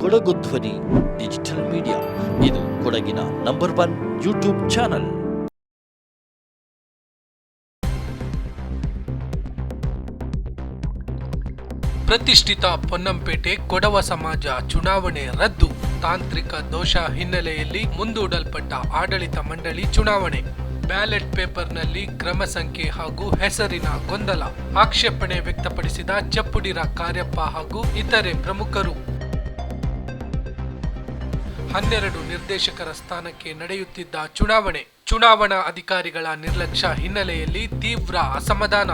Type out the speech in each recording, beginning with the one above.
ಕೊಡಗು ಧ್ವನಿ, digital media. ಇದು ಕೊಡಗಿನ ನಂಬರ್ ಒನ್ ಯೂಟ್ಯೂಬ್ ಚಾನಲ್. ಪ್ರತಿಷ್ಠಿತ ಪೊನ್ನಂಪೇಟೆ ಕೊಡವ ಸಮಾಜ ಚುನಾವಣೆ ರದ್ದು. ತಾಂತ್ರಿಕ ದೋಷ ಹಿನ್ನೆಲೆಯಲ್ಲಿ ಮುಂದೂಡಲ್ಪಟ್ಟ ಆಡಳಿತ ಮಂಡಳಿ ಚುನಾವಣೆ. ಬ್ಯಾಲೆಟ್ ಪೇಪರ್ನಲ್ಲಿ ಕ್ರಮ ಸಂಖ್ಯೆ ಹಾಗೂ ಹೆಸರಿನ ಗೊಂದಲ. ಆಕ್ಷೇಪಣೆ ವ್ಯಕ್ತಪಡಿಸಿದ ಚಪ್ಪುಡಿರ ಕಾರ್ಯಪ್ಪ ಹಾಗೂ ಇತರೆ ಪ್ರಮುಖರು. ಹನ್ನೆರಡು ನಿರ್ದೇಶಕರ ಸ್ಥಾನಕ್ಕೆ ನಡೆಯುತ್ತಿದ್ದ ಚುನಾವಣೆ, ಚುನಾವಣಾ ಅಧಿಕಾರಿಗಳ ನಿರ್ಲಕ್ಷ್ಯ ಹಿನ್ನೆಲೆಯಲ್ಲಿ ತೀವ್ರ ಅಸಮಾಧಾನ.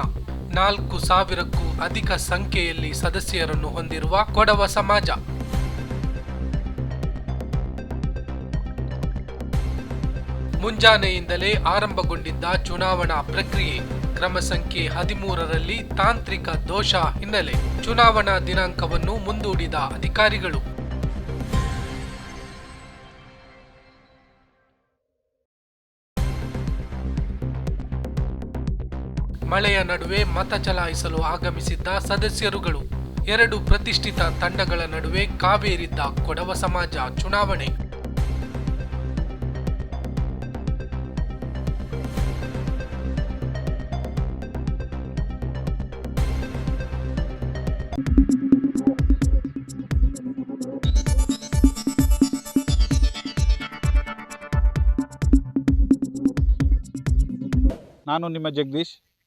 ನಾಲ್ಕು ಸಾವಿರಕ್ಕೂ ಅಧಿಕ ಸಂಖ್ಯೆಯಲ್ಲಿ ಸದಸ್ಯರನ್ನು ಹೊಂದಿರುವ ಕೊಡವ ಸಮಾಜ. ಮುಂಜಾನೆಯಿಂದಲೇ ಆರಂಭಗೊಂಡಿದ್ದ ಚುನಾವಣಾ ಪ್ರಕ್ರಿಯೆ, ಕ್ರಮ ಸಂಖ್ಯೆ ಹದಿಮೂರರಲ್ಲಿ ತಾಂತ್ರಿಕ ದೋಷ ಹಿನ್ನೆಲೆ. ಚುನಾವಣಾ ದಿನಾಂಕವನ್ನು ಮುಂದೂಡಿದ ಅಧಿಕಾರಿಗಳು ಮಳೆಯ ನಡುವೆ ಮತ ಚಲಾಯಿಸಲು ಆಗಮಿಸಿದ್ದ ಸದಸ್ಯರುಗಳು. ಎರಡು ಪ್ರತಿಷ್ಠಿತ ತಂಡಗಳ ನಡುವೆ ಕಾವೇರಿದ್ದ ಕೊಡವ ಸಮಾಜ ಚುನಾವಣೆ. ನಾನು ನಿಮ್ಮ ಜಗದೀಶ್.